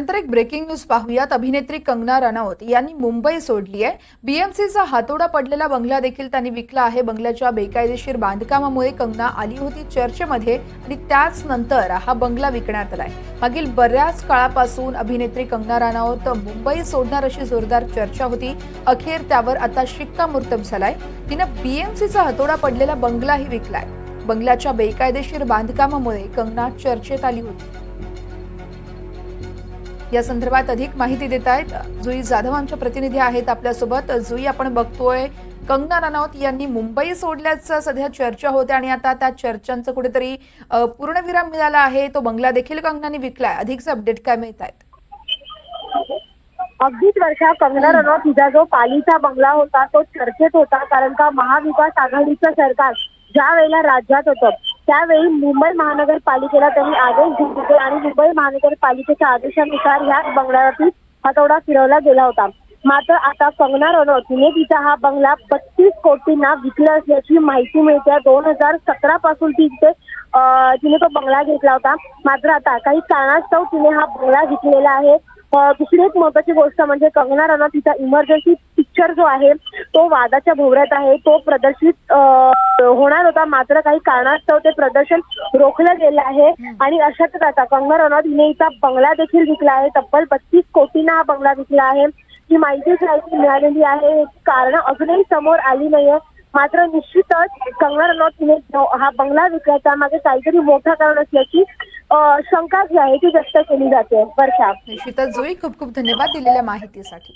नंतर एक breaking news पाहूयात. अभिनेत्री कंगना रनौत यांनी मुंबई सोडली आहे बीएमसीचा हातोडा पडलेला बंगला देखील त्यांनी विकला आहे. बंगल्याच्या बेकायदेशीर बांधकामामुळे कंगना आली होती चर्चेमध्ये आणि त्याच नंतर हा बंगला विकण्यात आलाय. मागील बऱ्याच काळापासून अभिनेत्री कंगना रनौत मुंबई सोडणार अशी जोरदार चर्चा होती. अखेर त्यावर आता शिक्कामोर्तब झालाय. तिनं बीएमसीचा हातोडा पडलेला बंगलाही विकलाय. बंगल्याच्या बेकायदेशीर बांधकामामुळे कंगना चर्चेत आली होती. या संदर्भात अधिक माहिती देत आहेत. जुई जाधव आमच्या प्रतिनिधी आहेत आपल्यासोबत. जुई आपण बघतोय कंगना रनौत यांनी मुंबई सोडल्याचं सध्या चर्चा होते आणि आता त्या चर्चांचं कुठेतरी पूर्णविराम मिळाला आहे. तो बंगला देखील कंगनाने विकलाय. अधिकचे अपडेट काय मिळत आहेत? अगदीच वर्षा कंगना रनौत तिचा जो पालीचा बंगला होता तो चर्चेत होता कारण का महाविकास आघाडीचं सरकार ज्या वेळेला राज्यात होतं त्यावेळी मुंबई महानगरपालिकेला त्यांनी आदेश दिले होते आणि मुंबई महानगरपालिकेच्या आदेशानुसार ह्या बंगल्यावरती हातोडा फिरवला गेला होता. मात्र आता कंगना रनौत हिने तिचा हा बंगला बत्तीस कोटींना विकला असल्याची माहिती मिळते. दोन हजार सतरा पासून ती तिथे तिने तो बंगला घेतला होता. मात्र आता काही कारणास्तव तिने हा बंगला विकलेला आहे. दुसरी एक महत्वाची गोष्ट म्हणजे कंगना रनौत तिचा इमर्जन्सी पिक्चर जो आहे तो वादाच्या भोवऱ्यात आहे. तो प्रदर्शित होणार होता. मात्र काही कारणास्तव ते प्रदर्शन रोखलं गेलं आहे. आणि अशातच आता कंगना रनौत हिने हिचा बंगला देखील विकला आहे. तब्बल बत्तीस कोटींना हा बंगला विकला आहे. ही माहिती मिळालेली आहे. कारण अजूनही समोर आली नाहीये. मात्र निश्चितच कंगना रनौत हिने हा बंगला विकल्याच्या मागे काहीतरी मोठं कारण असल्याची शंका जी आहे ती व्यक्त केली जाते. वर्षा निश्चितच जुई खूप खूप धन्यवाद दिलेल्या माहितीसाठी.